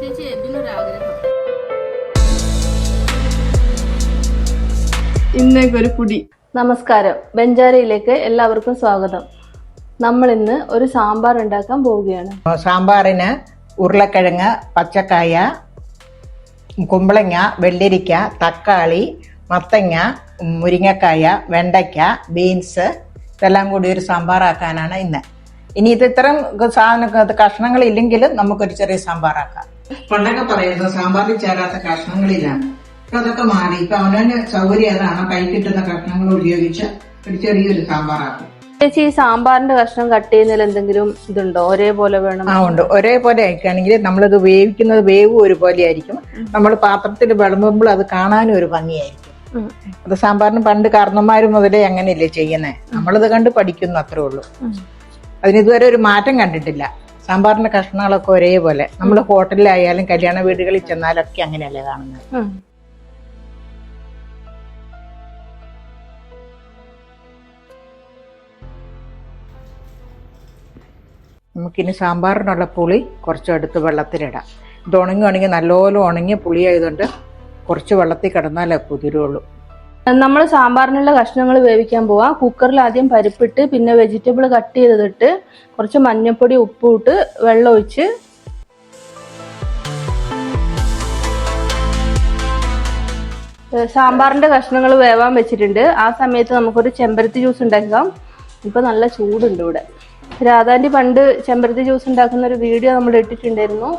ചേച്ചി എബിനൊരാഗ്രഹം ഇന്നേക്കൊരു പുടി. നമസ്കാരം. ബെഞ്ചാരയിലേക്ക് എല്ലാവർക്കും സ്വാഗതം. നമ്മൾ ഇന്ന് ഒരു സാമ്പാർ ഉണ്ടാക്കാൻ പോവുകയാണ്. സാമ്പാറിന് ഉരുളക്കിഴങ്ങ് പച്ചക്കായ കുമ്പളങ്ങ വെള്ളരിക്ക തക്കാളി മത്തങ്ങ മുരിങ്ങക്കായ വെണ്ടയ്ക്ക ബീൻസ് ഇതെല്ലാം കൂടി ഒരു സാമ്പാറാക്കാനാണ് ഇന്ന്. ഇനി ഇത് ഇത്തരം സാധന കഷ്ണങ്ങൾ ഇല്ലെങ്കിലും നമുക്കൊരു ചെറിയ സാമ്പാറാക്കാം. പണ്ടൊക്കെ പറയുന്നത് സാമ്പാറിൽ ചേരാത്ത കഷ്ണങ്ങളിലാണ്. ഇപ്പൊ അതൊക്കെ മാറി. ഇപ്പൊ അവനവന് സൗകര്യം അതാണ്. കൈ കിട്ടുന്ന കഷ്ണങ്ങൾ ഉപയോഗിച്ച് ഒരു ചെറിയൊരു സാമ്പാറാക്കും. ചേച്ചി ഈ സാമ്പാറിന്റെ കഷ്ണം കട്ട് ചെയ്യുന്നതിൽ എന്തെങ്കിലും ഇതുണ്ടോ? ഒരേപോലെ വേണം. ആ ഉണ്ട്. ഒരേപോലെ ആയിക്കാണെങ്കിൽ നമ്മളിത് വേവിക്കുന്നത് വേവ് ഒരുപോലെ ആയിരിക്കും. നമ്മൾ പാത്രത്തിൽ വിളമ്പുമ്പോൾ അത് കാണാനും ഒരു ഭംഗിയായിരിക്കും. അത് സാമ്പാറിന് പണ്ട് കാരണന്മാര് മുതലേ അങ്ങനെയല്ലേ ചെയ്യുന്നേ. നമ്മളത് കണ്ട് പഠിക്കുന്നു അത്രേ ഉള്ളൂ. അതിന് ഇതുവരെ ഒരു മാറ്റം കണ്ടിട്ടില്ല. സാമ്പാറിന്റെ കഷ്ണങ്ങളൊക്കെ ഒരേപോലെ. നമ്മൾ ഹോട്ടലിലായാലും കല്യാണ വീടുകളിൽ ചെന്നാലൊക്കെ അങ്ങനെയല്ലേ കാണുന്നത്? നമുക്കിനി സാമ്പാറിനുള്ള പുളി കുറച്ചെടുത്ത് വെള്ളത്തിലിടാം. ഇത് ഉണങ്ങി ഉണങ്ങി നല്ലപോലെ ഉണങ്ങിയ പുളിയായതുകൊണ്ട് കുറച്ച് വെള്ളത്തിൽ കിടന്നാലേ കുതിരുള്ളൂ. നമ്മൾ സാമ്പാറിനുള്ള കഷ്ണങ്ങൾ വേവിക്കാൻ പോവാം. കുക്കറിൽ ആദ്യം പരിപ്പിട്ട് പിന്നെ വെജിറ്റബിൾ കട്ട് ചെയ്തിട്ട് കുറച്ച് മഞ്ഞൾപ്പൊടി ഉപ്പും ഇട്ട് വെള്ളം ഒഴിച്ച് സാമ്പാറിന്റെ കഷ്ണങ്ങൾ വേവാൻ വെച്ചിട്ടുണ്ട്. ആ സമയത്ത് നമുക്കൊരു ചെമ്പരത്തി ജ്യൂസ് ഉണ്ടാക്കാം. ഇപ്പൊ നല്ല ചൂടുണ്ട് ഇവിടെ. രാധാന്റെ പണ്ട് ചെമ്പരത്തി ജ്യൂസ് ഉണ്ടാക്കുന്ന ഒരു വീഡിയോ നമ്മൾ ഇട്ടിട്ടുണ്ടായിരുന്നു.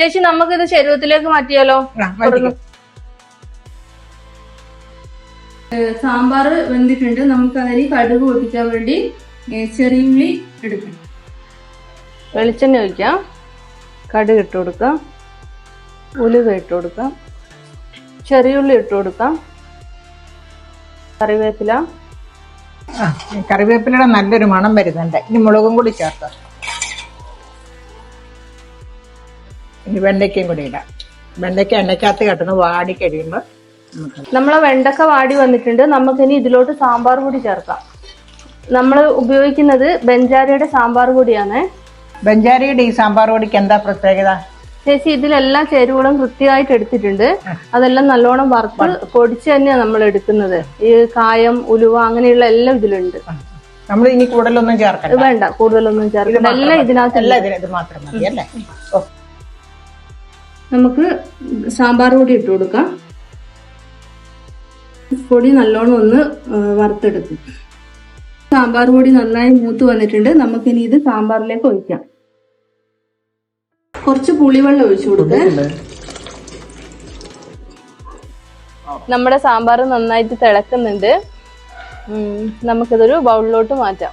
ചേച്ചി നമുക്കിത് ശരീരത്തിലേക്ക് മാറ്റിയാലോ. സാമ്പാർ വെന്തിട്ടുണ്ട്. നമുക്ക് അതിന് കടുക് പൊട്ടിക്കാൻ വേണ്ടി ചെറിയ ഉള്ളി എടുക്കണം. വെളിച്ചെണ്ണ ഒഴിക്കാം. കടുക് ഇട്ട് കൊടുക്കാം. ഉലുവ ഇട്ട് കൊടുക്കാം. ചെറിയ ഉള്ളി ഇട്ട് കൊടുക്കാം. കറിവേപ്പില. കറിവേപ്പിലയുടെ നല്ലൊരു മണം വരുന്നുണ്ട്. ഇനി മുളകും കൂടി ചേർക്കാം. ഇനി വെണ്ടയ്ക്കയും കൂടി ഇടാം. വെണ്ടയ്ക്ക എണ്ണയ്ക്കകത്ത് കെട്ടുന്ന വാടി കഴിയുമ്പോൾ നമ്മളെ വെണ്ടക്ക വാടി വന്നിട്ടുണ്ട്. നമുക്കിനി ഇതിലോട്ട് സാമ്പാർ കൂടി ചേർക്കാം. നമ്മൾ ഉപയോഗിക്കുന്നത് ബെഞ്ചാരിയുടെ സാമ്പാർ കൂടിയാണ് ബെഞ്ചാരിയുടെ ഈ സാമ്പാർ പൊടിക്ക് എന്താ പ്രത്യേകത? ചേച്ചി ഇതിലെല്ലാം ചേരുവകളും കൃത്യമായിട്ട് എടുത്തിട്ടുണ്ട്. അതെല്ലാം നല്ലോണം വറുത്ത് പൊടിച്ച് തന്നെയാണ് നമ്മൾ എടുക്കുന്നത്. ഈ കായം ഉലുവ അങ്ങനെയുള്ള എല്ലാം ഇതിലുണ്ട്. നമ്മൾ ഇനി കൂടുതലൊന്നും ചേർക്കണ്ട. വേണ്ട കൂടുതലൊന്നും ചേർക്കണ്ട. എല്ലാം ഇതിനകത്ത് എല്ലാം ഇതിന് ഇത് മാത്രം മതി അല്ലേ? നമുക്ക് സാമ്പാർ പൊടി ഇട്ട് കൊടുക്കാം. പൊടി നല്ലോണം ഒന്ന് വറുത്തെടുക്കും. സാമ്പാർ പൊടി നന്നായി മൂത്ത് വന്നിട്ടുണ്ട്. നമുക്കിനി ഇത് സാമ്പാറിലേക്ക് ഒഴിക്കാം. കുറച്ച് പുളിവെള്ളം ഒഴിച്ചു കൊടുക്കുക നമ്മുടെ സാമ്പാർ നന്നായിട്ട് തിളക്കുന്നുണ്ട്. നമുക്കിതൊരു ബൗളിലോട്ട് മാറ്റാം.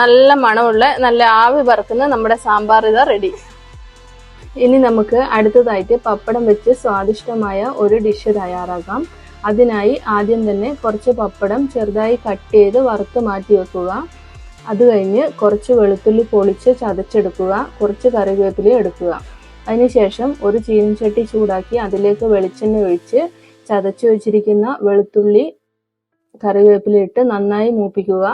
നല്ല മണമുള്ള നല്ല ആവി പറക്കുന്ന നമ്മുടെ സാമ്പാർ ഇതാ റെഡി. ഇനി നമുക്ക് അടുത്തതായിട്ട് പപ്പടം വെച്ച് സ്വാദിഷ്ടമായ ഒരു ഡിഷ് തയ്യാറാക്കാം. അതിനായി ആദ്യം തന്നെ കുറച്ച് പപ്പടം ചെറുതായി കട്ട് ചെയ്ത് വറുത്ത് മാറ്റി വെക്കുക. അത് കഴിഞ്ഞ് കുറച്ച് വെളുത്തുള്ളി പൊളിച്ച് ചതച്ചെടുക്കുക. കുറച്ച് കറിവേപ്പില എടുക്കുക. അതിനുശേഷം ഒരു ചീനച്ചട്ടി ചൂടാക്കി അതിലേക്ക് വെളിച്ചെണ്ണ ഒഴിച്ച് ചതച്ചു വെച്ചിരിക്കുന്ന വെളുത്തുള്ളി കറിവേപ്പില ഇട്ട് നന്നായി മൂപ്പിക്കുക.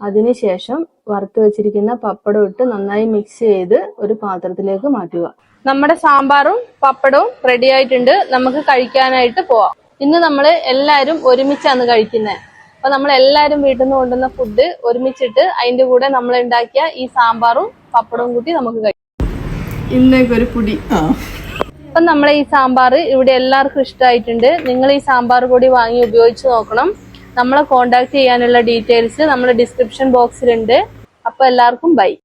അതിനുശേഷം വറുത്ത് വെച്ചിരിക്കുന്ന പപ്പടം ഇട്ട് നന്നായി മിക്സ് ചെയ്ത് ഒരു പാത്രത്തിലേക്ക് മാറ്റുക. നമ്മുടെ സാമ്പാറും പപ്പടവും റെഡി ആയിട്ടുണ്ട്. നമുക്ക് കഴിക്കാനായിട്ട് പോവാം. ഇന്ന് നമ്മൾ എല്ലാവരും ഒരുമിച്ചാണ് കഴിക്കുന്നത് അപ്പൊ നമ്മൾ എല്ലാവരും വീട്ടിൽ നിന്ന് കൊണ്ടുവന്ന ഫുഡ് ഒരുമിച്ചിട്ട് അതിന്റെ കൂടെ നമ്മൾ ഉണ്ടാക്കിയ ഈ സാമ്പാറും പപ്പടവും കൂട്ടി നമുക്ക് കഴിക്കാം. ഇന്നേക്കൊരു പുടി. അപ്പൊ നമ്മളെ ഈ സാമ്പാർ ഇവിടെ എല്ലാവർക്കും ഇഷ്ടമായിട്ടുണ്ട്. നിങ്ങൾ ഈ സാമ്പാർ പൊടി വാങ്ങി ഉപയോഗിച്ച് നോക്കണം. നമ്മളെ കോണ്ടാക്ട് ചെയ്യാനുള്ള ഡീറ്റെയിൽസ് നമ്മുടെ ഡിസ്ക്രിപ്ഷൻ ബോക്സിലുണ്ട് അപ്പോൾ എല്ലാവർക്കും ബൈ